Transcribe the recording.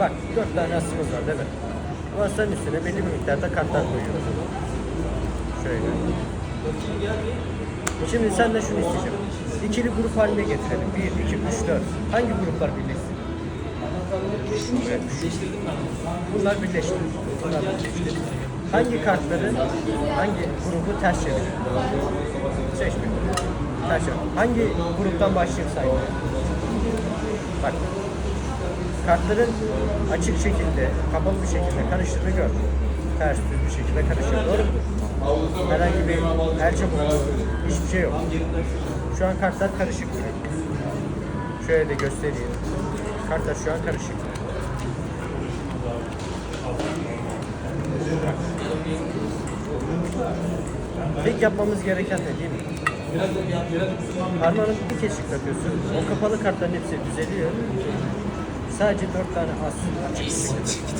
Bak dört tane asımız var değil mi? Bu asanın üstüne belli bir miktarda kartlar koyuyoruz. Şöyle. Şimdi sen de şunu isteyeceğim. İkili grup haline getirelim. 1, 2, 3, 4. Hangi gruplar birleşsin? Bunlar birleşti. Bunlar birleşti. Hangi kartları, hangi grubu ters çevirir? Seç bir. Ters çevir. Hangi gruptan başlayayım sayın? Bak. Kartların açık şekilde, kapalı bir şekilde karıştığını gör. Ters düz bir şekilde karışıyor. Doğru mu? Herhangi bir elçe bulundu. Hiçbir şey yok. Şu an kartlar karışık. Şöyle de göstereyim. Kartlar şu an karışık. Tek yapmamız gereken ne değil mi? Parmağını bir keşik takıyorsun. O kapalı kartların hepsi düzeliyor. Sadece dört tane as açık bir şekilde.